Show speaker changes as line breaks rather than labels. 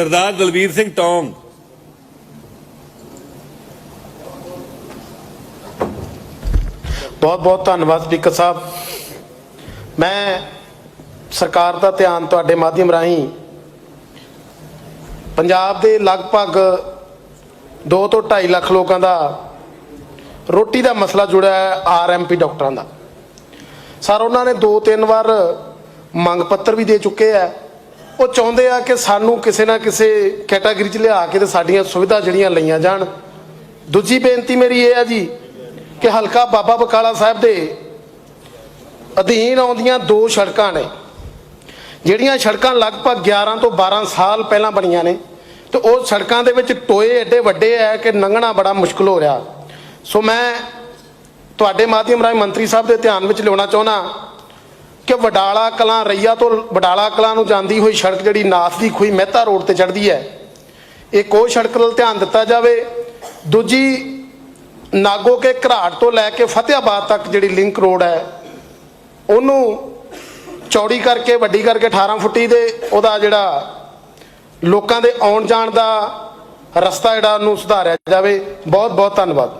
ਸਰਦਾਰ ਦਲਵੀਰ ਸਿੰਘ ਟੌਂਗ।
ਬਹੁਤ ਬਹੁਤ ਧੰਨਵਾਦ ਸਪੀਕਰ ਸਾਹਿਬ। ਮੈਂ ਸਰਕਾਰ ਦਾ ਧਿਆਨ ਤੁਹਾਡੇ ਮਾਧਿਅਮ ਰਾਹੀਂ ਪੰਜਾਬ ਦੇ ਲਗਭਗ 2 ਤੋਂ 2.5 ਲੱਖ ਲੋਕਾਂ ਦਾ ਰੋਟੀ ਦਾ ਮਸਲਾ ਜੁੜਿਆ ਹੈ ਆਰਐਮਪੀ ਡਾਕਟਰਾਂ ਦਾ। ਸਰ, ਉਹਨਾਂ ਨੇ ਦੋ ਤਿੰਨ ਵਾਰ ਮੰਗ ਪੱਤਰ ਵੀ ਦੇ ਚੁੱਕੇ ਆ ਉਹ ਚਾਹੁੰਦੇ ਆ ਕਿ ਸਾਨੂੰ ਕਿਸੇ ਨਾ ਕਿਸੇ ਕੈਟਾਗਰੀ 'ਚ ਲਿਆ ਕੇ ਤੇ ਸਾਡੀਆਂ ਸੁਵਿਧਾ ਜਿਹੜੀਆਂ ਲਈਆਂ ਜਾਣ। ਦੂਜੀ ਬੇਨਤੀ ਮੇਰੀ ਇਹ ਹੈ ਜੀ ਕਿ ਹਲਕਾ ਬਾਬਾ ਬਕਾਲਾ ਸਾਹਿਬ ਦੇ ਅਧੀਨ ਆਉਂਦੀਆਂ ਦੋ ਸੜਕਾਂ ਨੇ, ਜਿਹੜੀਆਂ ਸੜਕਾਂ ਲਗਭਗ 11 ਤੋਂ 12 ਸਾਲ ਪਹਿਲਾਂ ਬਣੀਆਂ ਨੇ ਤੇ ਉਹ ਸੜਕਾਂ ਦੇ ਵਿੱਚ ਟੋਏ ਐਡੇ ਵੱਡੇ ਆ ਕਿ ਲੰਘਣਾ ਬੜਾ ਮੁਸ਼ਕਲ ਹੋ ਰਿਹਾ। ਸੋ ਮੈਂ ਤੁਹਾਡੇ ਮਾਧਿਅਮ ਰਾਹੀਂ ਮੰਤਰੀ ਸਾਹਿਬ ਦੇ ਧਿਆਨ ਵਿੱਚ ਲਿਆਉਣਾ ਚਾਹੁੰਦਾ ਕਿ ਵਡਾਲਾ ਕਲਾਂ ਰਈਆ ਤੋਂ ਵਡਾਲਾ ਕਲਾਂ ਨੂੰ ਜਾਂਦੀ ਹੋਈ ਸੜਕ ਜਿਹੜੀ ਨਾਥ ਦੀ ਖੂਹੀ ਮਹਿਤਾ ਰੋਡ ਤੇ ਚੜ੍ਹਦੀ ਹੈ, ਇਹ ਕੋਈ ਸੜਕ ਵੱਲ ਧਿਆਨ ਦਿੱਤਾ ਜਾਵੇ। ਦੂਜੀ, ਨਾਗੋ ਕੇ ਘਰਾਟ ਤੋਂ ਲੈ ਕੇ ਫਤਿਆਬਾਦ ਤੱਕ ਜਿਹੜੀ ਲਿੰਕ ਰੋਡ ਹੈ, ਉਹਨੂੰ ਚੌੜੀ ਕਰਕੇ, ਵੱਡੀ ਕਰਕੇ 18 ਫੁੱਟੀ ਦੇ ਉਹਦਾ ਜਿਹੜਾ ਲੋਕਾਂ ਦੇ ਆਉਣ ਜਾਣ ਦਾ ਰਸਤਾ ਜਿਹੜਾ ਉਹਨੂੰ ਸੁਧਾਰਿਆ ਜਾਵੇ। ਬਹੁਤ ਬਹੁਤ ਧੰਨਵਾਦ।